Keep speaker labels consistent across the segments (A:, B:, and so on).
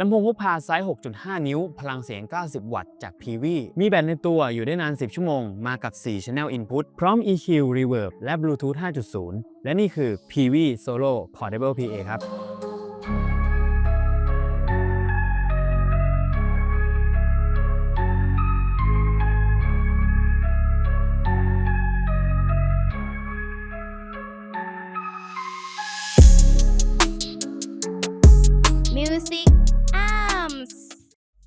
A: ลำโพงพกพาไซส์ 6.5 นิ้ว พลังเสียง 90 วัตต์ จาก PV มีแบตในตัวอยู่ได้นาน 10 ชั่วโมง มากับ 4 Channel Input พร้อม EQ Reverb และ Bluetooth 5.0 และนี่คือ PV Solo Portable PA ครับ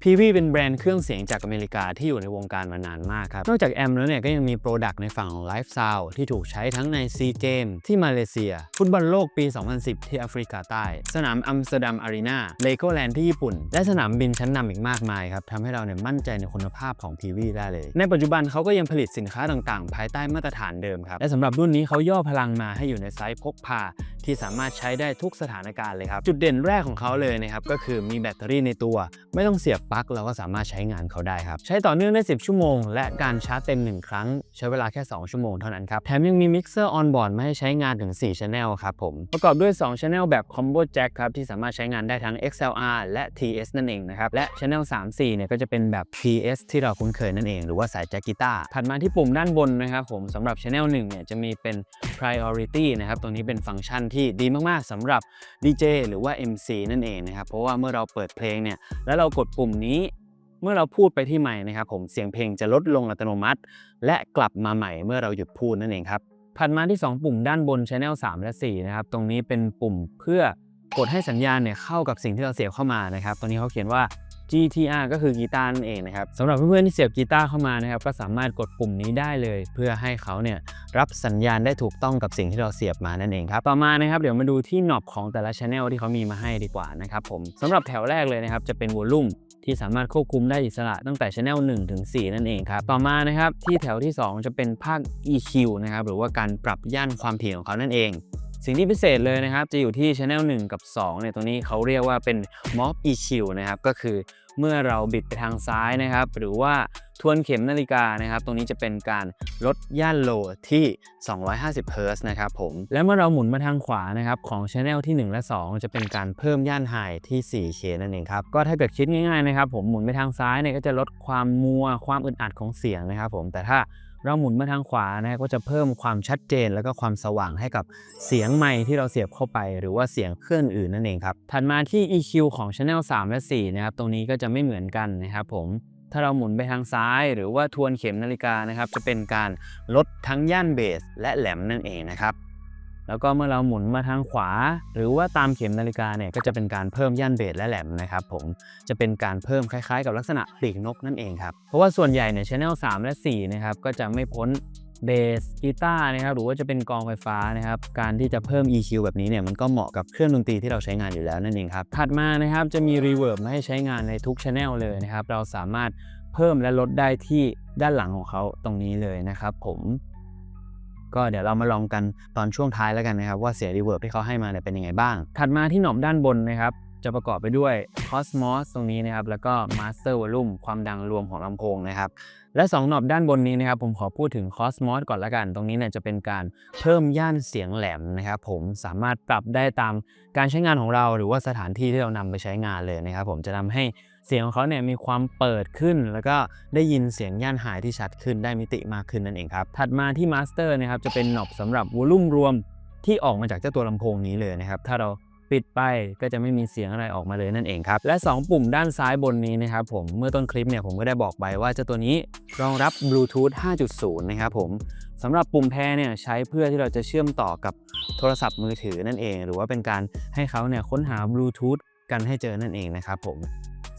A: PV เป็นแบรนด์เครื่องเสียงจากอเมริกาที่อยู่ในวงการมานานมากครับ นอกจากแอมแล้วเนี่ยก็ยังมีโปรดักต์ในฝั่งของไลฟ์ซาวที่ถูกใช้ทั้งในซีเกมที่มาเลเซีย ฟุตบอลโลกปี 2010 ที่แอฟริกาใต้ สนามอัมสเตอร์ดัมอารีนาเลโกแลนด์ที่ญี่ปุ่น และสนามบินชั้นนำอีกมากมายครับทำให้เราเนี่ยมั่นใจในคุณภาพของ PV ได้เลย ในปัจจุบันเขาก็ยังผลิตสินค้าต่างๆ ภายใต้มาตรฐานเดิมครับและสำหรับรุ่นนี้เขาย่อพลังมาให้อยู่ในไซส์พกพาที่สามารถใช้ได้ทุกสถานการณ์เลยครับ จุดเด่นแรกของเขาเลยนะครับก็คือมีแบตเตอรี่ในตัว ไม่ต้องเสียบปลั๊กเราก็สามารถใช้งานเขาได้ครับ ใช้ต่อเนื่องได้ 10 ชั่วโมง และการชาร์จเต็ม 1 ครั้ง ใช้เวลาแค่ 2 ชั่วโมงเท่านั้นครับแถมยังมีมิกเซอร์ออนบอร์ดมาให้ใช้งานถึง4 Channel ครับผมประกอบด้วย 2 Channel แบบ Combo Jack ครับที่สามารถใช้งานได้ทั้ง XLR และ TS นั่นเองนะครับและ Channel 3 4เนี่ยก็จะเป็นแบบ PS ที่เราคุ้นเคยนั่นเอง หรือว่าสายแจ็คกีตาร์ถัดมาที่ปุ่มด้านบนนะครับผมสำหรับ Channel 1เนี่ยจะมีเป็น priority นะครับตรงนี้เป็นฟังก์ชันที่ดีมากๆสำหรับ DJ หรือว่า MC นั่นเองนะครับ เพราะว่าเมื่อเราเปิดเพลงเนี่ยแล้วเรากดปุ่มนี้เมื่อเราพูดไปที่ไมค์นะครับผมเสียงเพลงจะลดลงอัตโนมัติ และกลับมาใหม่เมื่อเราหยุดพูดนั่นเองครับถัดมาที่ 2 ปุ่มด้านบน Channel 3 และ4นะครับตรงนี้เป็นปุ่มเพื่อกดให้สัญญาณเนี่ยเข้ากับสิ่งที่เราเสียบเข้ามานะครับตรงนี้เขาเขียนว่า GTR ก็คือกีตาร์นั่นเองนะครับสำหรับเพื่อนๆที่เสียบกีตาร์เข้ามานะครับก็สามารถกดปุ่มนี้ได้เลย เพื่อให้เขาเนี่ยรับสัญญาณได้ถูกต้องกับสิ่งที่เราเสียบมานั่นเองครับต่อมานะครับเดี๋ยวมาดูที่หนอบของแต่ละ Channel ที่เขามีมาให้ดีกว่านะครับผมสำหรับแถวแรกเลยนะครับจะเป็นวอลลุ่มที่สามารถควบคุมได้อิสระตั้งแต่ Channel 1ถึง4นั่นเองครับ ต่อมานะครับที่แถวที่ 2 จะเป็นภาค EQ นะครับหรือว่าการปรับย่านความถี่ของเขานั่นเอง สิ่งที่พิเศษเลยนะครับ จะอยู่ที่ Channel 1 กับ2เนี่ยตรงนี้เขาเรียกว่าเป็น Mob EQ นะครับ ก็คือเมื่อเราบิดไปทางซ้ายนะครับ หรือว่าทวนเข็มนาฬิกานะครับ ตรงนี้จะเป็นการลดย่านโลที่ 250เฮิร์ตซ์นะครับผม และเมื่อเราหมุนมาทางขวานะครับ ของ Channel ที่ 1 และ 2 จะเป็นการเพิ่มย่านไฮที่ 4K นั่นเองครับ ก็ถ้าเกิดคิดง่ายๆนะครับผมหมุนไปทางซ้ายเนี่ยก็จะลดความมัวความอึดอัดของเสียงนะครับผมแต่ถ้า เราหมุนมาทางขวานะครับก็จะเพิ่มความชัดเจนแล้วก็ความสว่างให้กับเสียงไม้ที่เราเสียบเข้าไป หรือว่าเสียงเครื่องอื่นนั่นเองครับ ถัดมาที่ EQ ของ Channel 3 และ 4 นะครับ ตรงนี้ก็จะไม่เหมือนกันนะครับผมถ้าเราหมุนไปทางซ้าย หรือว่าทวนเข็มนาฬิกานะครับ จะเป็นการลดทั้งย่านเบสและแหลมนั่นเองนะครับ แล้วก็เมื่อเราหมุนมาทางขวา หรือว่าตามเข็มนาฬิกาเนี่ยก็จะเป็นการเพิ่มย่านเบสและแหลมนะครับผมจะเป็นการเพิ่มคล้ายๆ กับลักษณะปีกนกนั่นเองครับเพราะว่าส่วนใหญ่เนี่ย Channel 3และ4นะครับก็จะไม่พ้นเบสกีตาร์นะครับหรือว่าจะเป็นกองไฟฟ้านะครับการที่จะเพิ่ม EQ แบบนี้เนี่ยมันก็เหมาะกับเครื่องดนตรีที่เราใช้งานอยู่แล้วนั่นเองครับถัดมานะครับจะมี Reverb มาให้ใช้งานในทุก Channel เลยนะครับเราสามารถเพิ่มและลดได้ที่ด้านหลังของเขาตรงนี้เลยนะครับผม ก็เดี๋ยวเรามาลองกันตอนช่วงท้ายแล้วกันนะครับ ว่าเสียงรีเวิร์บที่เขาให้มาเนี่ยเป็นยังไงบ้าง ถัดมาที่หน่อมด้านบนนะครับ จะประกอบไปด้วย Cosmos ตรงนี้นะครับ แล้วก็ Master Volume ความดังรวมของลำโพงนะครับ และ 2 หน่อบด้านบนนี้นะครับ ผมขอพูดถึง Cosmos ก่อนละกัน ตรงนี้เนี่ยจะเป็นการเพิ่มย่านเสียงแหลมนะครับผมสามารถปรับได้ตามการใช้งานของเรา หรือว่าสถานที่ที่เรานำไปใช้งานเลยนะครับผมจะทำให้ เสียงของเขาเนี่ยมีความเปิดขึ้น แล้วก็ได้ยินเสียงย่านหายที่ชัดขึ้นได้มิติมากขึ้นนั่นเองครับ ถัดมาที่ Master นะครับจะเป็นหนอบสำหรับวอลลุ่มรวมที่ออกมาจากเจ้าตัวลำโพงนี้เลยนะครับถ้าเราปิดไปก็จะไม่มีเสียงอะไรออกมาเลยนั่นเองครับ และ 2 ปุ่มด้านซ้ายบนนี้นะครับผมเมื่อต้นคลิปเนี่ยผมก็ได้บอกไปว่าเจ้าตัวนี้รองรับ Bluetooth 5.0 นะครับผมสำหรับปุ่มแพรเนี่ยใช้เพื่อที่เราจะเชื่อมต่อกับโทรศัพท์มือถือนั่นเอง หรือว่าเป็นการให้เขาเนี่ยค้นหา Bluetooth กันให้เจอนั่นเองนะครับผม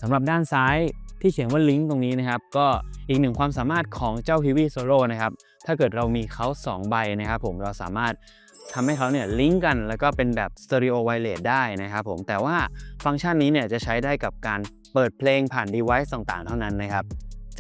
A: สำหรับด้านซ้ายที่เขียนว่าลิงก์ตรงนี้นะครับ ก็อีกหนึ่งความสามารถของเจ้า PV Solo นะครับ ถ้าเกิดเรามีเขา 2 ใบนะครับผมเราสามารถทำให้เขาเนี่ยลิงก์กันแล้วก็เป็นแบบสเตอริโอไวเลสได้นะครับผมแต่ว่าฟังก์ชันนี้เนี่ยจะใช้ได้กับการเปิดเพลงผ่าน device ต่างๆ เท่านั้นนะครับ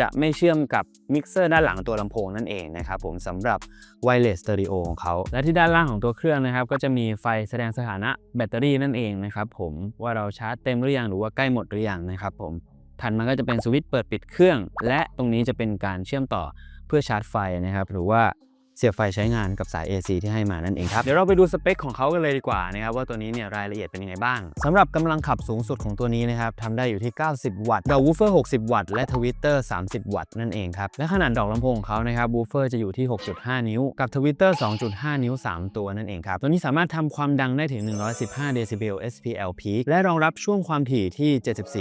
A: จะไม่เชื่อมกับมิกเซอร์ด้านหลังตัวลำโพงนั่นเองนะครับผมสำหรับ Wireless Stereo ของเขา และที่ด้านล่างของตัวเครื่องนะครับ ก็จะมีไฟแสดงสถานะแบตเตอรี่นั่นเองนะครับผมว่าเราชาร์จเต็มหรือยังหรือว่าใกล้หมดหรือยังนะครับผมถัดมาก็จะเป็นสวิตช์เปิดปิดเครื่อง และตรงนี้จะเป็นการเชื่อมต่อเพื่อชาร์จไฟนะครับ หรือว่า เสียบไฟใช้งานกับสาย AC ที่ให้มานั่นเองครับ เดี๋ยวเราไปดูสเปคของเขากันเลยดีกว่านะครับว่าตัวนี้เนี่ยรายละเอียดเป็นยังไงบ้างสำหรับกำลังขับสูงสุดของตัวนี้นะครับทำได้อยู่ที่ 90 วัตต์ดอกวูเฟอร์ 60 วัตต์และทวิตเตอร์ 30 วัตต์นั่นเองครับ และขนาดดอกลำโพงของเขานะครับวูเฟอร์จะอยู่ที่ 6.5 นิ้ว กับทวิตเตอร์ 2.5 นิ้ว 3 ตัวนั่นเองครับ ตัวนี้สามารถทำความดังได้ถึง 115 เดซิเบล SPL peak และรองรับช่วงความถี่ที่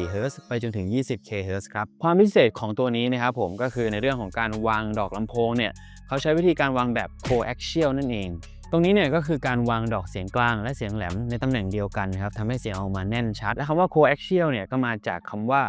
A: 74 เฮิรตซ์ไปจนถึง 20 k เฮิรตซ์ครับ ความพิเศษของตัวนี้นะครับผมก็คือในเรื่องของการวางดอกลำโพงเนี่ย เขาใช้วิธีการวางแบบ coaxial นั่นเอง ตรงนี้เนี่ยก็คือการวางดอกเสียงกลางและเสียงแหลมในตำแหน่งเดียวกันครับทำให้เสียงออกมาแน่นชัด และคำว่า coaxial เนี่ยก็มาจากคำว่า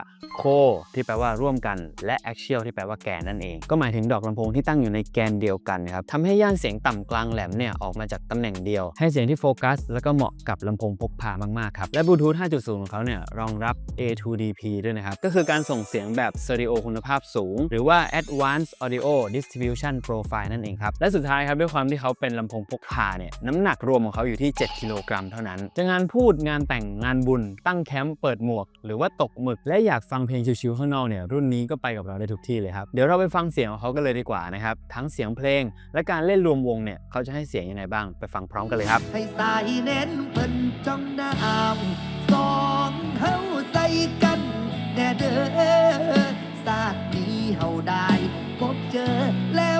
A: co ที่แปลว่าร่วมกัน และ axial ที่แปลว่าแกนนั่นเอง ก็หมายถึงดอกลำโพงที่ตั้งอยู่ในแกนเดียวกันครับทำให้ย่านเสียงต่ำกลางแหลมเนี่ยออกมาจากตำแหน่งเดียว ให้เสียงที่โฟกัส แล้วก็เหมาะกับลำโพงพกพามากๆครับและ Bluetooth 5.0 ของเขาเนี่ยรองรับ A2DP ด้วยนะครับก็คือการส่งเสียงแบบสเตอริโอคุณภาพสูง หรือว่า Advanced Audio Distribution Profile นั่นเองครับและสุดท้ายครับด้วยความที่เขาเป็นลำโพงพกพาเนี่ยน้ำหนักรวมของเขาอยู่ที่ 7 กิโลกรัมเท่านั้น จะงานพูดงานแต่งงานบุญ ตั้งแคมป์เปิดหมวก หรือว่าตกหมึก และอยากฟังเพลงชิวๆข้างนอกเนี่ยรุ่นนี้ก็ไปกับเราได้ทุกที่เลยครับ เดี๋ยวเราไปฟังเสียงของเขากันเลยดีกว่านะครับ ทั้งเสียงเพลง และการเล่นรวมวงเนี่ยเขาจะให้เสียงยังไงบ้างไปฟังพร้อมกันเลยครับ
B: ให้สายเน้นเพิ่นจ้องน้ำสองเฮาใจกันแน่เด้อศาสตร์นี้เฮาได้พบเจอแล้ว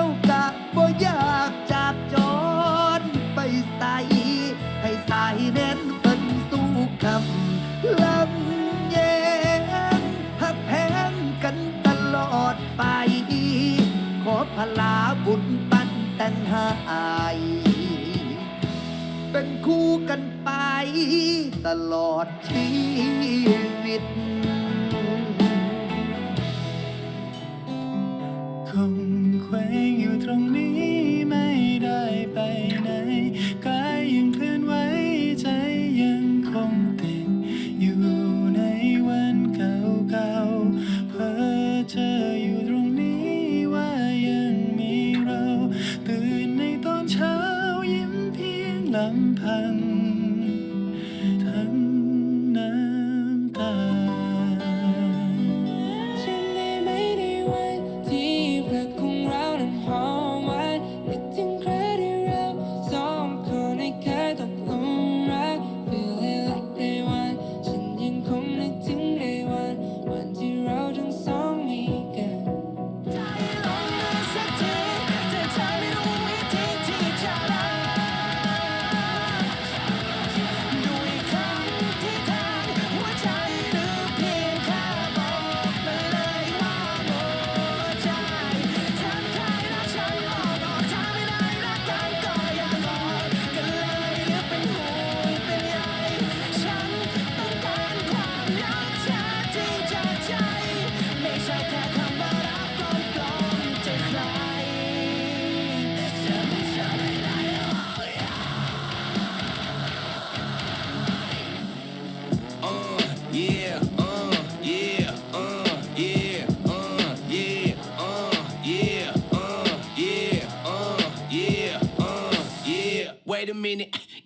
B: ลาบุญปันแต่งหายเป็นคู่กันไปตลอดชีวิต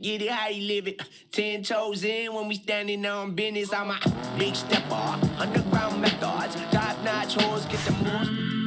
C: Get it how you live it. Ten toes in when we standing on business. I'm a big stepper, underground methods, top notch hoes, get the moves.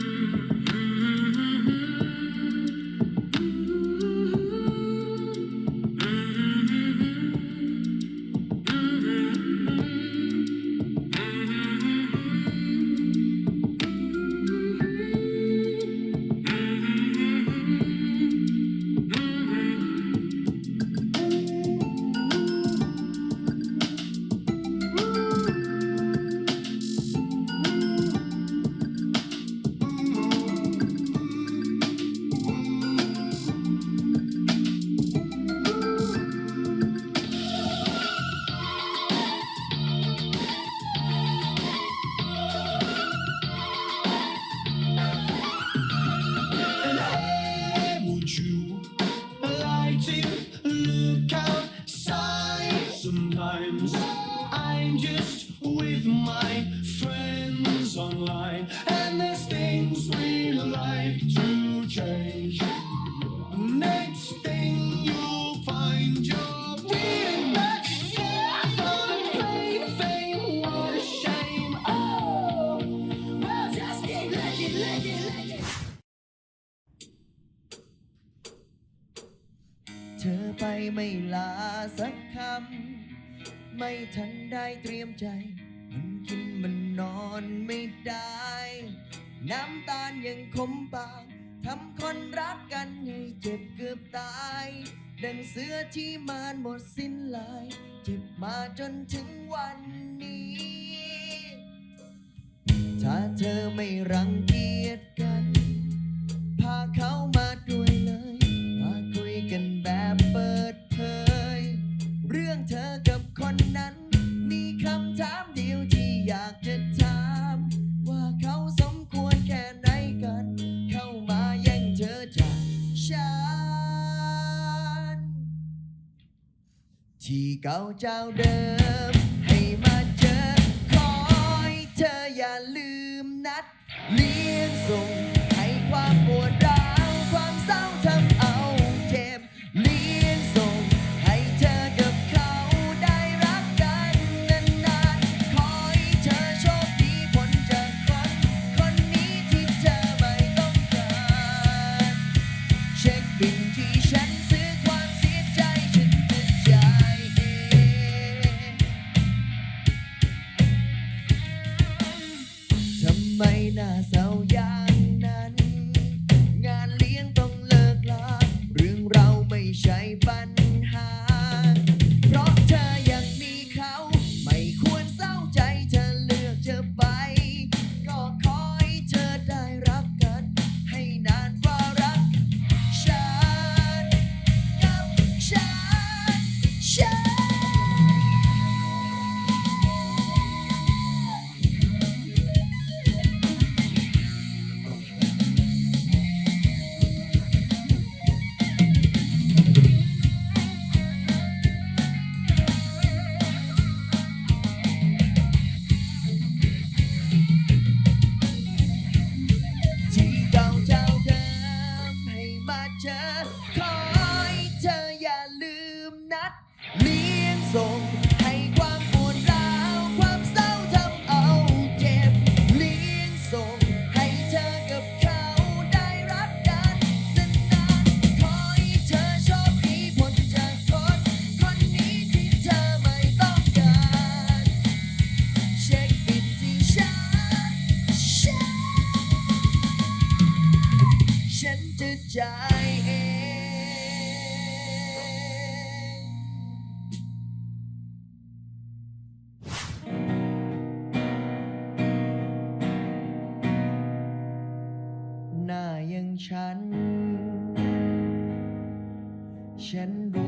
C: า
D: กทำคนรักกันให้เจ็บเกือบตาย ดังเสือที่มานหมดสิ้นลาย เจ็บมาจนถึงวันนี้ ถ้าเธอไม่รังเกียจกัน พาเขามา เก่าเจ้าเดิม ให้มาเจอ ขอให้เธออย่าลืม ฉัน ฉันรู้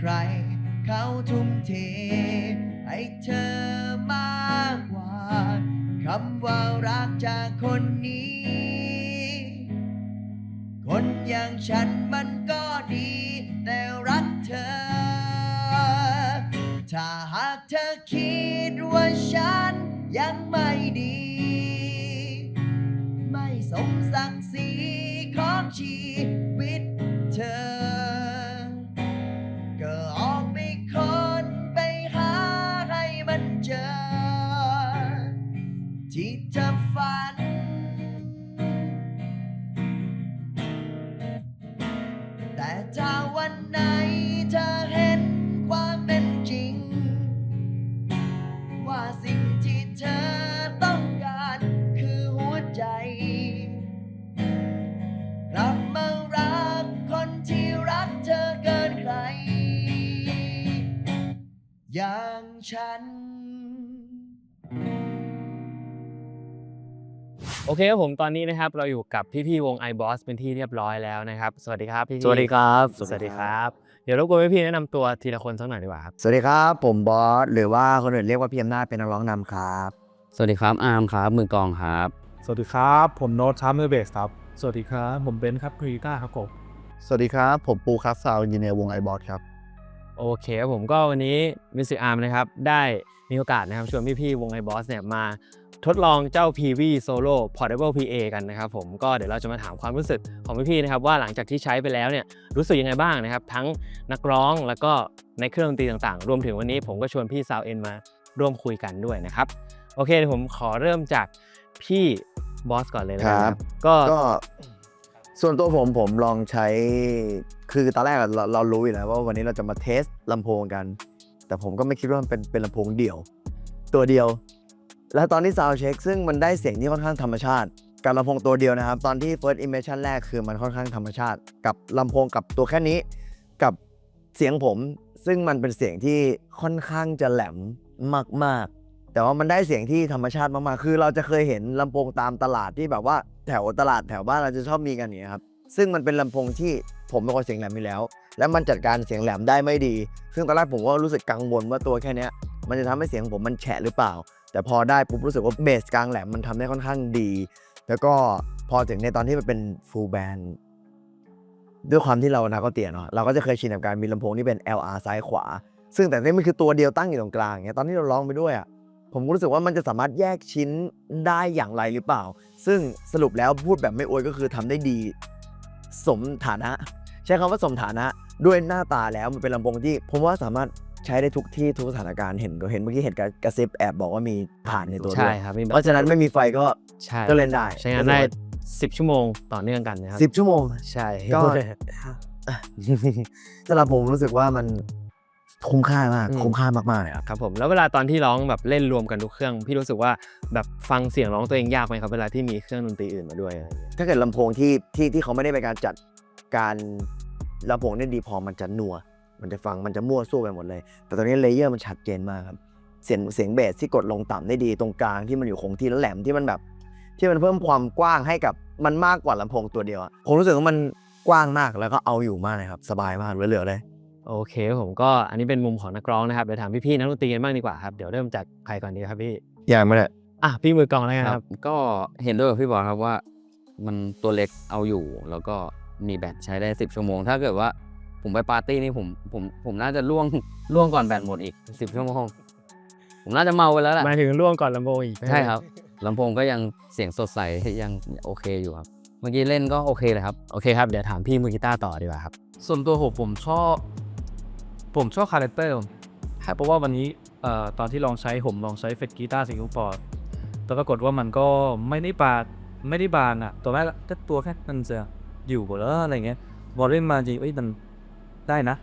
D: ใคร เขาทุ่มเทให้เธอมากกว่าคำว่ารักจากคนนี้ คนอย่างฉันมันก็ดี แต่รักเธอ ถ้าหากเธอคิดว่าฉันยังไม่ดี ไม่สมศักดิ์ศรี ฉัน
A: โอเคครับผมตอนนี้นะครับเราอยู่กับพี่ๆวง iBoss เป็นที่เรียบร้อยแล้วนะครับ สวัสดีครับพี่ๆ
E: สวัสดีครับ
A: สวัสดีครับ เดี๋ยวรบกวนพี่ๆแนะนำตัวทีละคนสักหน่อยดีกว่าครับ
E: สวัสดีครับ ผมบอส หรือว่าคนอื่นเรียกว่าพี่อำนาจเป็นนักร้องนำครับ
A: สวัสดีครับอาร์มครับมือกลองครับ
F: สวัสดีครับ ผมโน้ตทัมเมอร์เบสครับ สวัสดีครับ ผมเบนซ์ครับกรีต้าครับผม สวัสดีครับ ผมปูครับซาวอินเนียร์วงไอบอสครับ
G: โอเคครับผมก็วันนี้มิส r อาร์มนะครับ ได้มีโอกาสนะครับชวนพี่ๆวงไอบอสเนี่ยมาทดลองเจ้า PV Solo Portable PA กันนะครับผมก็เดี๋ยวเราจะมาถามความรู้สึกของพี่ๆนะครับว่าหลังจากที่ใช้ไปแล้วเนี่ยรู้สึกยังไงบ้างนะครับ ทั้งนักร้องแล้วก็ในเครื่องดนตรีต่างๆ รวมถึงวันนี้ผมก็ชวนพี่ซาวเอ็นมาร่วมคุยกันด้วยนะครับ โอเคเดี๋ยวผมขอเริ่มจากพี่บอสก่อนเลยนะค
E: ครั
G: รับบก็
E: ก็ส่วนตัวผมผมลองใช้ คือตอนแรกเราเรารู้อยู่แล้วว่าวันนี้เราจะมาเทสลำโพงกัน แต่ผมก็ไม่คิดว่ามันเป็นเป็นลำโพงเดี่ยว ตัวเดียว แล้วตอนที่ซาวเช็คซึ่งมันได้เสียงที่ค่อนข้างธรรมชาติกับลำโพงตัวเดียวนะครับ ตอนที่ first impression แรกคือมันค่อนข้างธรรมชาติ กับลำโพงกับตัวแค่นี้ กับเสียงผม ซึ่งมันเป็นเสียงที่ค่อนข้างจะแหลมมาก ๆ แต่ว่ามันได้เสียงที่ธรรมชาติมากๆ คือเราจะเคยเห็นลำโพงตามตลาดที่แบบว่าแถวตลาดแถวบ้านเราจะชอบมีกันอย่างนี้ครับ ซึ่งมันเป็นลำโพงที่ ผมเป็นคนเสียงแหลมอยู่แล้ว แล้วมันจัดการเสียงแหลมได้ไม่ดี ซึ่งตอนแรกผมก็รู้สึกกังวลว่าตัวแค่นี้มันจะทำให้เสียงผมมันแฉะหรือเปล่า แต่พอได้ปุ๊บรู้สึกว่าเบสกลางแหลมมันทำได้ค่อนข้างดี แล้วก็พอถึงในตอนที่มันเป็นฟูลแบนด้วยความที่เรานักก็เตียเนาะเราก็จะเคยชินกับการมีลำโพงที่เป็น LR ซ้ายขวา ซึ่งแต่นี่มันคือตัวเดียวตั้งอยู่ตรงกลางเงี้ยตอนที่เราร้องไปด้วยอะผมก็รู้สึกว่ามันจะสามารถแยกชิ้นได้อย่างไรหรือเปล่า ซึ่งสรุปแล้วพูดแบบไม่อวยก็คือทำได้ดี สมฐานะ ใช้คำว่าสมฐานะด้วยหน้าตาแล้วมันเป็นลำโพงที่ ผมว่าสามารถใช้ได้ทุกที่ทุกสถานการณ์เห็นเห็นเมื่อกี้เห็นกระกระซิบแอบบอกว่ามีผ่านในตัวด้
G: ใช่
E: วย
G: ครับพี่
E: เพราะฉะนั้นไม่มีไฟก็
G: ใช่
E: ก็เล่นได้
G: ใช้งานได้10 ชั่วโมงต่อเนื่องกันนะครับ
E: สิบชั่วโมง
G: ใช่
E: ก็สำหรับผมรู้สึกว่ามันคุ้มค่ามาก
G: อืม
E: คุ้มค่ามากๆเลยครับ
G: ครับผมแล้วเวลาตอนที่ร้องแบบเล่นรวมกันทุกเครื่อง พี่รู้สึกว่าแบบฟังเสียงร้องตัวเองยากไหมครับเวลาที่มีเครื่องดนตรีอื่นมาด้วยอะไรอย่างเงี้ย
E: ถ้าเกิดลำโพงที่ที่ที่เขาไม่ได้เป็นการจัดการ ลำโพงได้ดีพอมันจะนัว มันจะฟังมันจะมั่วสู้ไปหมดเลย แต่ตอนนี้เลเยอร์มันชัดเจนมากครับเสียงเสียงเบสที่กดลงต่ำได้ดีตรงกลางที่มันอยู่คงที่แล้วแหลมที่มันแบบ ที่มันเพิ่มความกว้างให้กับมันมากกว่าลำโพงตัวเดียวอะผมรู้สึกว่ามันกว้างมากแล้วก็เอาอยู่มากเลยครับ สบายมากเหลือๆเลย
G: โอเคผมก็อันนี้เป็นมุมของนักร้องนะครับเดี๋ยวถามพี่ๆนักดนตรีกันบ้างดีกว่าครับเดี๋ยวเริ่มจากใครก่อนดีครับพี่
E: อย่างไม่ได้
G: อะพี่มือกลองแล้วกัน
H: ค
G: ค
H: รั
G: รั
H: บบก็เห็นด้วยกับพี่บอลครับว่า มันตัวเล็กเอาอยู่แล้วก็ มีแบตใช้ได้ 10 ชั่วโมง ถ้าเกิดว่าผมไปปาร์ตี้นี่ผมผมผมน่าจะล่วงล่วงก่อนแบตหมดอีก 10 ชั่วโมง ผมน่าจะเมาไปแล้วแหละ
G: หมายถึงร่วงก่อนลำโพงอีก
H: ใช่ครับลำโพงก็ยังเสียงสดใสยังโอเคอยู่ครับ เมื่อกี้เล่นก็โอเคเลยครับ
G: โอเคครับเดี๋ยวถามพี่มือกีตาร์ต่อดีกว่าครับ
I: ส่วนตัวผมผมชอบ ผมชอบคาแรคเตอร์เพราะว่าวันนี้เอ่อตอนที่ลองใช้ผมลองใช้เฟดกีตาร์สิงคโปร์แต่ปรากฏว่ามันก็ไม่ได้บานไม่ได้บานอะตัวแรกแต่ตัวแค่มันจะ อยู่หมดแล้วอะไรเงี้ยบอลเล่นมาจริงเอ้ยมันได้นะ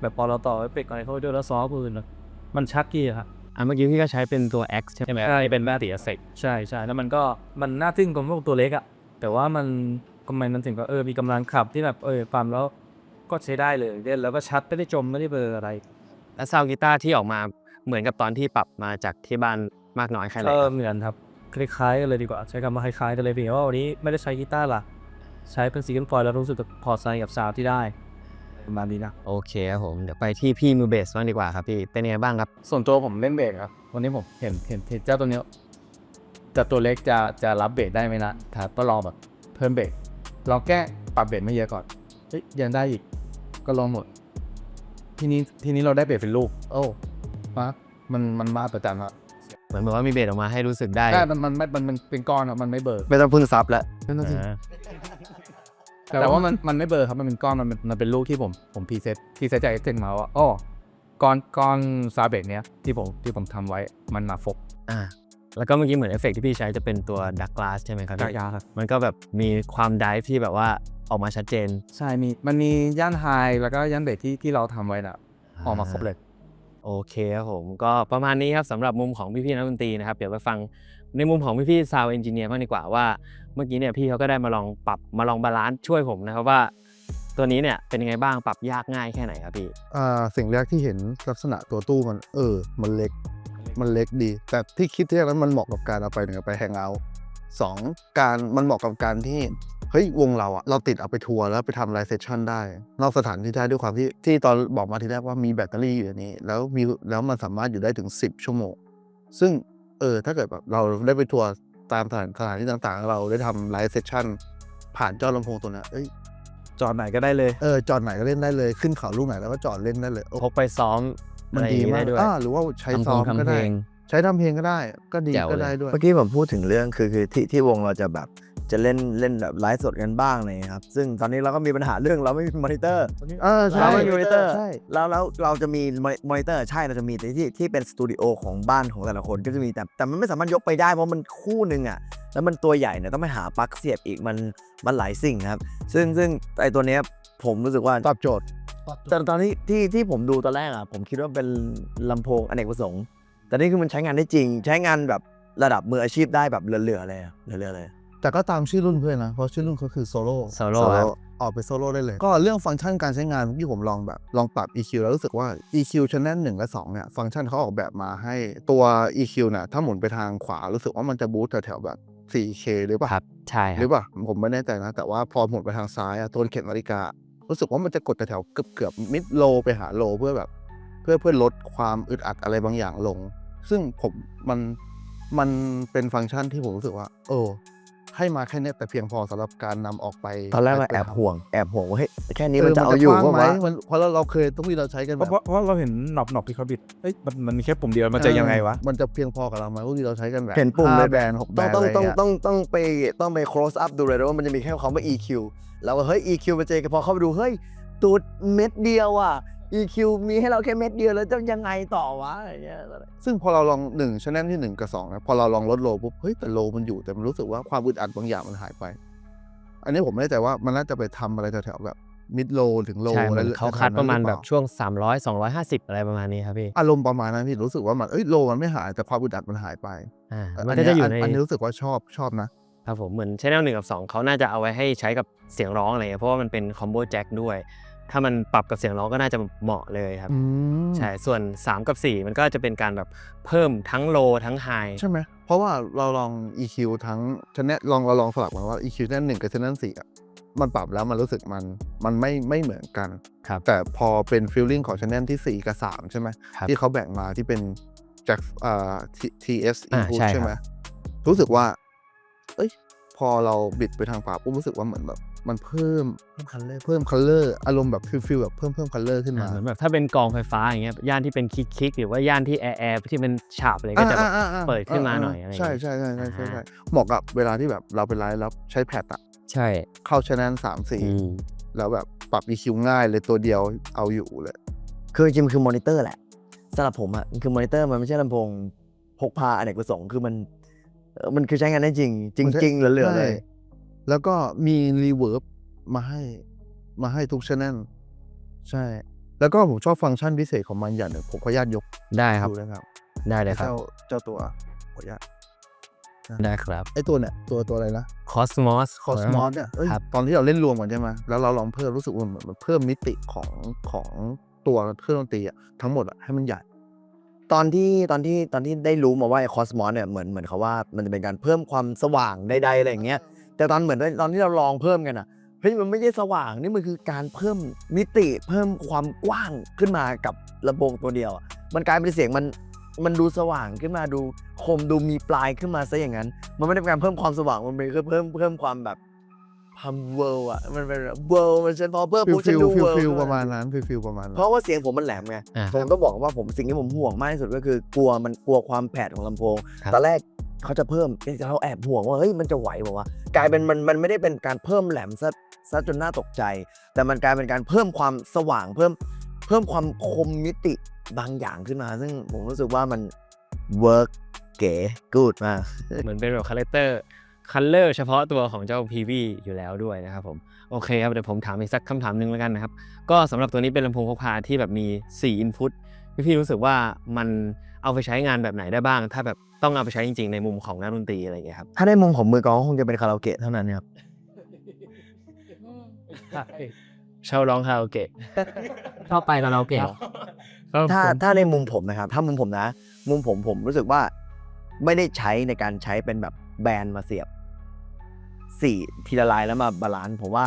I: แบบพอเราต่อเอฟเฟกต์อะไรเข้าไปด้วยแล้วซอฟต์ปืนอะมันชักกี้อะครับ
G: อะเมื่อกี้พี่ก็ใช้เป็นตัว X ใช่ไหม
I: ใช่เป็นแม่ตีเอฟเฟกใช่ใช่แล้วมันก็มันน่าทึ่งตรงพวกตัวเล็กอะแต่ว่ามันก็มันมันถึงก็เออมีกำลังขับที่แบบเออฟังแล้วก็ใช้ได้เลยเล่นแล้วก็ชัดไม่ได้จมไม่ได้เบลออะไร
G: แล้วซาวด์กีตาร์ที่ออกมาเหมือนกับตอนที่ปรับมาจากที่บ้านมากน้อยแค่ไหน
I: ก็
G: ครับ
I: เหมือนครับคล้ายๆกันเลยดีกว่าใช้คำว่าคล้ายๆกันเลยเพียงแต่ว่าวันนี้ไม่ได้ใช้กีตาร์หลัก ใช้เป็นซีกันฟอยแล้วรู้สึกพอใจกับซาวด์ที่ได้ประมาณนี้นะ
G: โอเคครับผม เดี๋ยวไปที่พี่มือเบสบ้างดีกว่าครับพี่ เป็นยังไงบ้างครับ
J: ส่วนตัวผมเล่นเบสครับ วันนี้ผมเห็นเห็นเห็นเจ้าตัวเนี้ยแต่ตัวเล็กจะจะรับเบสได้ไหมนะถ้าก็ลองแบบเพิ่มเบสลองแก้ปรับเบสไม่เยอะก่อนเฮ้ยยังได้อีก ก็ลองหมด ทีนี้ทีนี้เราได้เบสเป็นลูก โอ้มามันมันมาประจำครับ
G: เหมือนแบบว่ามีเบสออกมาให้รู้สึกได้
J: ใช่มันมันไม่มันมันเป็นก้อนครับมันไม่เบิร์
E: ไม่ต้องพึ่งซับแล้ว
J: นั่นน่ะสิ
G: อ่า
J: แต่ว่ามันมันไม่เบิร์ครับมันเป็นก้อนมันเป็นมันเป็นลูกที่ผมผมพรีเซตพรีเซตจากเอ็กเซนมาว่าอ๋อก้อนก้อนซาเบสเนี้ยที่ผมที่ผมทำไว้มันมาฟก
G: อ่าแล้วก็เมื่อกี้เหมือนเอฟเฟกต์ที่พี่ใช้จะเป็นตัวดักกลาสใช่ไหมครับ
J: กา
G: พี่
J: ยาครับ
G: มันก็แบบมีความดิฟที่แบบว่าออกมาชัดเจน
J: ใช่มีมันมีย่านไฮแล้วก็ย่านเบสที่ที่เราทำไว้น่ะออกมาครบเลย
G: โอเคครับผมก็ประมาณนี้ครับสำหรับมุมของพี่ๆนักดนตรีนะครับ เดี๋ยวไปฟัง ในมุมของพี่ๆซาวเอนจิเนียร์บ้างดีกว่าว่า เมื่อกี้เนี่ยพี่เขาก็ได้มาลองปรับมาลองบาลานซ์ช่วยผมนะครับว่า ตัวนี้เนี่ยเป็นยังไงบ้างปรับยากง่ายแค่ไหนครับพี่
F: อ่าสิ่งแรกที่เห็นลักษณะตัวตู้มันเออ มันเล็ก มันเล็กดี แต่ที่คิดที่แรกนั้นมันเหมาะกับการเอาไปหนึ่งเอาไปแฮงเอาท์สองการมันเหมาะกับการที่เฮ้ยวงเราอะเราติดเอาไปทัวร์แล้วไปทำไลฟ์เซสชั่นได้ นอกสถานที่ได้ด้วยความที่ที่ตอนบอกมาทีแรกว่ามีแบตเตอรี่อยู่ในนี้ แล้วมีแล้วมันสามารถอยู่ได้ถึง 10 ชั่วโมง ซึ่ง เออ ถ้าเกิดแบบเราได้ไปทัวร์ตามสถานสถานที่ต่างๆ เราได้ทำไลฟ์เซสชั่นผ่านเจ้าลำโพงตัวเนี้ยเอ้ย
G: จอดไหนก็ได้เลย
F: เออจอดไหนก็เล่นได้เลยขึ้นเขาลูกไหนแล้วก็จอดเล่นได้เลยโอ้
G: พกไปซ้อม
F: มัน
G: อะไรอ
F: ดี
G: ย่างงี้
F: มาก
G: ได้ด้วย
F: อ่าหรือว่าใช้
H: ทำ
F: ซ้อม
H: ทำ
F: ก็
H: เพล
F: ได้
H: ง
F: ใช้ทำเพลงก็ได้ ก็ดี
H: แจ๋ว
F: ก็
H: เลย
F: ได้ด้วย
E: เมื่อกี้ผมพูดถึงเรื่องคือคือที่ที่วงเราจะแบบ จะเล่นเล่นแบบไลฟ์สดกันบ้างเลยครับ ซึ่งตอนนี้เราก็มีปัญหาเรื่องเราไม่มีมอนิเตอร์
F: เออใช่
E: เราไม่มีมอนิเตอร์
F: ใช่
E: แล้วแล้วเราจะมีมอนิเตอร์ใช่เราจะมีแต่ที่ที่เป็นสตูดิโอของบ้านของแต่ละคนก็จะมีแต่แต่มันไม่สามารถยกไปได้เพราะมันคู่หนึ่งอะแล้วมันตัวใหญ่เนี่ยต้องไปหาปลั๊กเสียบอีกมันมันหลายสิ่งครับ ซึ่งซึ่งไอตัวเนี้ยผมรู้สึกว่า
F: ตอบโจทย์
E: แต่ตอนที่ที่ที่ผมดูตอนแรกอะผมคิดว่าเป็นลำโพงอเนกประสงค์ แต่นี่คือมันใช้งานได้จริง ใช้งานแบบระดับมืออาชีพได้แบบเหลือๆเลยอะเหลือๆเลย
F: แต่ก็ตามชื่อรุ่นเพื่อนนะ เพราะชื่อรุ่นเขาคือโซโล่
G: Solo ครับ
F: ออกไปโซโล่ได้เลย ก็เรื่องฟังก์ชันการใช้งานที่ผมลองแบบ ลองปรับ EQ แล้วรู้สึกว่า EQ Channel 1 และ 2 เนี่ย ฟังก์ชันเขาออกแบบมาให้ตัว EQ น่ะถ้าหมุนไปทางขวารู้สึกว่ามันจะบูสต์แถวๆแบบ 4K หรือเปล่า
G: ครับ ใช่ค
F: ห
G: รั
F: รื
G: บ
F: อเปล่าผมไม่แน่ใจนะ แต่ว่าพอหมุนไปทางซ้ายอะตัวเข็มนาฬิกา รู้สึกว่ามันจะกดแถวๆเกือบเกือบมิดโลไปหาโลเพื่อแบบ เพื่อเพื่อลดความอึดอัดอะไรบางอย่างลง ซึ่งผมมันมันเป็นฟังก์ชันที่ผมรู้สึกว่าโอ้ ให้มาแค่เนี้ยแต่เพียงพอสำหรับการนำออกไป
E: ตอนแรกเรา
F: ไป
E: แอบ
F: ทำ
E: ห่วงแอบห่วงว่าเฮ้ยแค่นี้
F: เมั
E: นจะเอาอยู่
F: กว้ง
E: ปะ
F: ไหม
E: วะ
F: มันเพราะเราเราเคยต้องมีเราใช้กัน
J: เพ
F: แบ
J: ราะ
F: บ
J: เพราะเพราะเราเห็นหนอบหนอบที่เขาบิดเอ้ยมันมันมีแค่ปุ่มเดียวมันจะยังไงวะ
F: มันจะเพียงพอกับเราไหมพวกที่เราใช้กันแบบ
E: เห็นปุ่มเลย
F: ห้าแบรนด์หกแบร
E: ต้อง
F: นด์
E: ต้อง
F: อะไร
E: ต้อง
F: เงี้ย
E: ต้องต้องไปต้องไป close up ดูเลยนะว่ามันจะมีแค่คำว่า EQ แล้วก็เฮ้ย EQ มันเจอพอเข้าไปดูเฮ้ยตูดเม็ดเดียวอะ EQ มีให้เราแค่เม็ดเดียวแล้วจะยังไงต่อวะอะไรเงี้ย
F: ซึ่งพอเราลองหนึ่งชแนลที่หนึ่งกับสองนะพอเราลองลดโลปุ๊บเฮ้ยแต่โลมันอยู่แต่มันรู้สึกว่าความอึดอัดบางอย่างมันหายไป อันนี้ผมไม่แน่ใจว่ามันน่าจะไปทำอะไรแถวๆแบบมิดโลถึงโล
G: ใช่เหมือนเขาคัดประมาณ
F: หอ
G: แบ
F: เป
G: บ
F: ล่
G: ช่วง 300 250 อะไรประมาณนี้ครับพี่
F: อารมณ์ประมาณนั้นพี่รู้สึกว่ามันเอ้ยโลมันไม่หายแต่ความอึดอัดมันหายไป
G: อ่า
F: เออ
G: มัน
F: อั
G: ก็จะอยู่ใน
F: อันนี้รู้สึกว่าชอบชอบนะ
G: ครับผมเหมือนชแนลหนึ่งกับ2เขาน่าจะเอาไว้ให้ใช้กับเสียงร้องอะไรเงี้ยเพราะว่ามันเป็นคอมโบแจ็คด้วย ถ้ามันปรับกับเสียงร้องก็น่าจะเหมาะเลยครับ
F: อืม
G: ใช่ ส่วน 3 กับ 4 มันก็จะเป็นการแบบเพิ่มทั้งโลทั้งไฮ
F: ใช่ไหมเพราะว่าเราลอง EQ ทั้งชแนลลองเราลองสลับมาว่า EQ ชแนลหนึ่งกับชแนลสี่อะมันปรับแล้วมันรู้สึกมันมันไม่ไม่เหมือนกัน
G: ครับ
F: แต่พอเป็นฟีลลิ่งของชแนลที่ 4 กับ 3 ใช่ไหม
G: ครับ
F: ที่เขาแบ่งมาที่เป็นจากอ่า T- TS
G: อ่า
F: input
G: ใช่ครับ
F: ใช่ไหมรู้สึกว่า เอ้ยพ อเราบิดไปทางขวาปุ๊บรู้สึกว่าเหมือนแบบ มันเพิ่มเพิ่มคัลเลอร์เพิ่มคัลเลอร์อารมณ์แบบฟิลฟิลแบบเพิ่มเพิ่มคัลเลอร์ขึ้น
G: อ่า
F: มา
G: เหมือนแบบถ้าเป็นกองไฟฟ้าอย่างเงี้ยย่านที่เป็นคลิกคลิกๆหรือว่าย่านที่แอร์แอร์ที่เป็นฉาบเลยก็จะแบบ
F: อ่าอ่าอ่า
G: เปิดขึ้นมาหน่อยอะไรอย่าง
F: ใช่
G: เงี้ย
F: ใช่ใช่ใช่ใช่ใช่
G: อ่า
F: เหมาะกับเวลาที่แบบเราไปไลฟ์แล้วใช้แพดอะ
H: ใช่
F: เข้าชแนลสามสี่
G: อืม
F: แล้วแบบปรับ EQ ง่ายเลยตัวเดียวเอาอยู่เลย
E: คือจริงๆมันคือมอนิเตอร์แหละสำหรับผมอะมันคือมอนิเตอร์มันไม่ใช่ลำโพงพกพาอเนกประสงค์คือมันเอ่อ มันคือใช้งานได้จริงจ
F: มันใช้
E: ริงๆเหลือๆเลย
F: ใช่แล้วก็มีรีเวิร์บมาให้มาให้ทุกชแนลใช่ แล้วก็ผมชอบฟังก์ชันพิเศษของมันอย่างหนึ่งผมขออนุญาตยก
G: ได้ครับ
F: ดูนะครับ
G: ได้เลยครับ
F: เจ้าเจ้าตัวขออนุญาต
G: ได้ครับ
F: ไอตัวเนี่ยตัวตัวอะไรนะ
G: Cosmos
F: คอสมอสเนี่ยเอ้ย
G: ครับ
F: ตอนที่เราเล่นรวมกันใช่ไหมแล้วเราลองเพิ่มรู้สึกว่าเหมือนมันเพิ่มมิติของของตัวเครื่องดนตรีอะทั้งหมดอะให้มันใหญ่
E: ตอนที่ตอนที่ตอนที่ได้รู้มาว่าคอสมอสเนี่ยเหมือนเหมือนเขาว่ามันจะเป็นการเพิ่มความสว่างใดๆอะไรอย่างเงี้ยแต่ตอนเหมือนตอนที่เราลองเพิ่มกันอะเฮ้ยมันไม่ใช่สว่างนี่มันคือการเพิ่มมิติเพิ่มความกว้างขึ้นมากับลำโพงตัวเดียวอะมันกลายเป็นเสียงมันมันดูสว่างขึ้นมาดูคมดูมีปลายขึ้นมาซะอย่างนั้น มันไม่ได้เป็นการเพิ่มความสว่างมันเป็นแค่เพิ่มเพิ่มความแบบ ความเวิร์อะมันเป็นเวิร์มันฉันพอเพิ่ม
F: ฟิล
E: ปุ๊บฉั
F: ฟิ
E: น
F: ล
E: ดู
F: ฟิล
E: เวิร์
F: ฟิลประมาณนั้นฟิลฟิลประมาณนั้น
E: เพราะว่าเสียงผมมันแหลมไง
G: อ่า
E: ผมต้องบอกว่าผมสิ่งที่ผมห่วงมากที่สุดก็คือกลัวมันกลัวความแผดของลำโพง
G: ครับ
E: ตอนแรกเขาจะเพิ่มแต่เราแอบห่วงว่าเฮ้ยมันจะไหวบอกว่าวะกลายเป็นมันมันไม่ได้เป็นการเพิ่มแหลมซะซะจนน่าตกใจ แต่มันกลายเป็นการเพิ่มความสว่างเพิ่มเพิ่มความคมมิติบางอย่างขึ้นมา ซึ่งผมรู้สึกว่ามันเวิร์กเก๋กูดมาก
G: เหมือนเป็นแบบคาแรคเตอร์ คัลเลอร์เฉพาะตัวของเจ้า PV อยู่แล้วด้วยนะครับผมโอเคครับเดี๋ยวผมถามอีกสักคำถามหนึ่งแล้วกันนะครับ ก็สำหรับตัวนี้เป็นลำโพงพกพาที่แบบมี 4 input พี่พี่รู้สึกว่ามันเอาไปใช้งานแบบไหนได้บ้าง ถ้าแบบต้องเอาไปใช้จริงๆในมุมของนักดนตรีอะไรอย่างเงี้ยครับ
E: ถ้าในมุมของมือกลองก็คงจะเป็นคาราโอเกะเท่านั้นครับ
G: เช่าร้องคาราโอเกะ
H: ชอบไปคาราโอเกะ
E: ถ้าถ้าในมุมผมนะครับ ถ้ามุมผมนะ มุมผมผมรู้สึกว่าไม่ได้ใช้ในการใช้เป็นแบบ แบนมาเสียบสี่ทีละลายแล้วมาบาลานซ์ผมว่า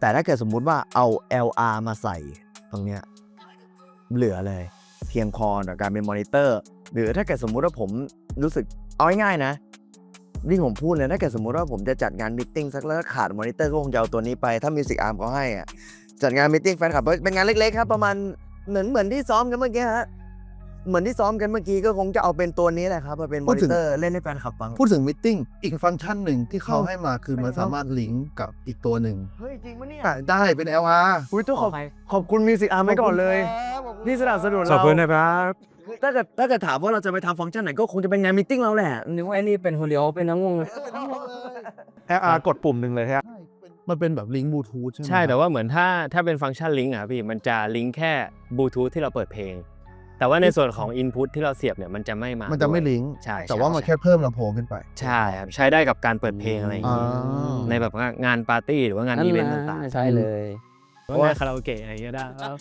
E: แต่ถ้าเกิดสมมุติว่าเอา LR มาใส่ตรงเนี้ยเหลือเลย เพียงพอต่อการเป็นมอนิเตอร์ หรือถ้าเกิดสมมุติว่าผมรู้สึกเอาง่ายๆนะนี่ผมพูดเลยถ้าเกิดสมมุติว่าผมจะจัดงานมิทติ้งสักแล้วขาดมอนิเตอร์ก็คงจะเอาตัวนี้ไปถ้ามิวสิกอาร์มเขาให้อะจัดงานมิทติ้งแฟนคลับเป็นงานเล็กๆครับประมาณเหมือนเหมือนที่ซ้อมกันเมื่อกี้ฮะ เหมือนที่ซ้อมกันเมื่อกี้ก็คงจะเอาเป็นตัวนี้แหละครับมาเป็นม
F: พู
E: อ
F: ด
E: นิ
F: ถึง
E: เตอร์เล่นให้แฟนคลับฟัง
F: พูดถึงมิทติ้งอีกฟังก์ชันหนึ่งที่เขา
E: เข้า
F: ให้มาคือมัน
E: ไม่เข้า
F: สามารถลิงก์กับอีกตัวหนึ่ง
E: เฮ้ยจริงปะเนี่ย
F: อะได้เป็น LR
E: อุ้ยต้องขอบขอบคุณมิวสิกอาร์มไว้ก่อนเลยที่สนับสนุน
J: ขอบ
E: เรา
J: คุณนะครับ
E: ถ้าเกิดถ้าเกิดถามว่าเราจะไปทำฟังก์ชันไหนก็คงจะเป็นงานมิทติ้งเราแหละ
H: นึกว่าไอ้นี่เป็นฮูเลียวเป็นน้ำงงเลย
J: LR กดปุ่มหนึ่งเลยฮะ
F: มันเป็นแบบลิงก์บลูทูธใช่ไหม
G: ใช่แต่ว่าเหมือนถ้าถ้าเป็นฟังก์ชันลิงก์อะพี่มันจะลิงก์แค่บลูทูธที่เราเปิดเพลง แต่ว่าในส่วนของ Input ที่เราเสียบเนี่ยมันจะไม่มา
F: มันจะไม่
G: ด้วย
F: ลิงก์
G: ใช่
F: แต่ว่ามัน
G: ใช่
F: แค่เพิ่มลำโพงขึ้นไป
G: ใช่ครับใช้ได้กับการเปิดเพลงอะไรอย่างนี้
F: อ่า
G: ในแบบว่างานปาร์ตี้หรือว่างานอีเวนต์ต่างๆ
H: ใช่เลย
J: ว่างานคาราโอเกะอะไรอย่างเงี้ยได้ครับ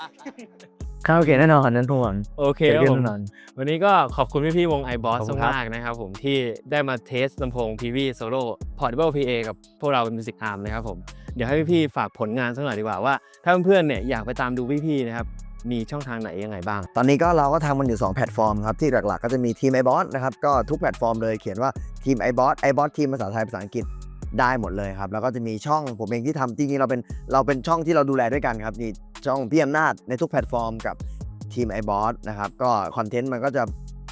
H: คาราโอเกะแน่นอนนั้นทุกคน
G: โอเค
H: เจอ
G: ครับ
H: กัน
G: ผม
H: แน่นอน
G: วันนี้ก็ขอบคุณพี่พี่ๆวง iBoss
H: ขอบคุณครับ
G: มากๆนะครับผมที่ได้มาเทสลำโพง PV Solo Portable PA กับพวกเรา Music Arm นะครับผม เดี๋ยวให้พี่ๆฝากผลงานสักหน่อยดีกว่าว่า ถ้าเพื่อนๆเนี่ยอยากไปตามดูพี่ๆนะครับ มีช่องทางไหนยังไงบ้าง
E: ตอนนี้ก็เราก็ทำมันอยู่ 2 แพลตฟอร์มครับ ที่หลักๆ ก็จะมีทีม iBot นะครับ ก็ทุกแพลตฟอร์มเลยเขียนว่าทีม iBot iBot ทีมภาษาไทยภาษาอังกฤษได้หมดเลยครับ แล้วก็จะมีช่องผมเองที่ทำจริงๆเราเป็นเราเป็นช่องที่เราดูแลด้วยกันครับนี่ช่องพี่อำนาจในทุกแพลตฟอร์มกับทีม iBot นะครับก็คอนเทนต์มันก็จะ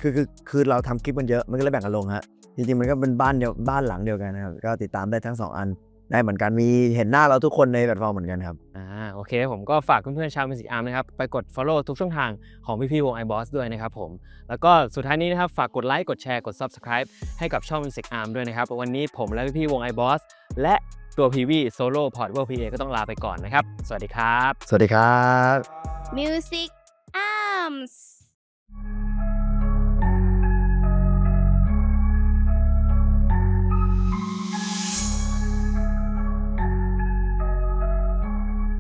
E: คือคือคือเราทำคลิปมันเยอะมันก็เลยแบ่งกันลงฮะจริงๆมันก็เป็นบ้านเดียวบ้านหลังเดียวกันนะครับก็ติดตามได้ทั้งสองอัน ได้เหมือนกันมีเห็นหน้าเราทุกคนในแพลตฟอร์มเหมือนกันครับ
G: อ่าโอเค ผมก็ฝากเพื่อนๆชาว Music Arm นะครับ ไปกด follow ทุกช่องทางของพี่ๆวง iBoss ด้วยนะครับผม แล้วก็สุดท้ายนี้นะครับ ฝากกดไลค์กดแชร์กด subscribe ให้กับช่อง Music Arm ด้วยนะครับ วันนี้ผมและพี่ๆวง iBoss และตัว PV Solo Portable PA ก็ต้องลาไปก่อนนะครับ สวัสดีครับ
E: สวัสดีครับ
K: Music Arms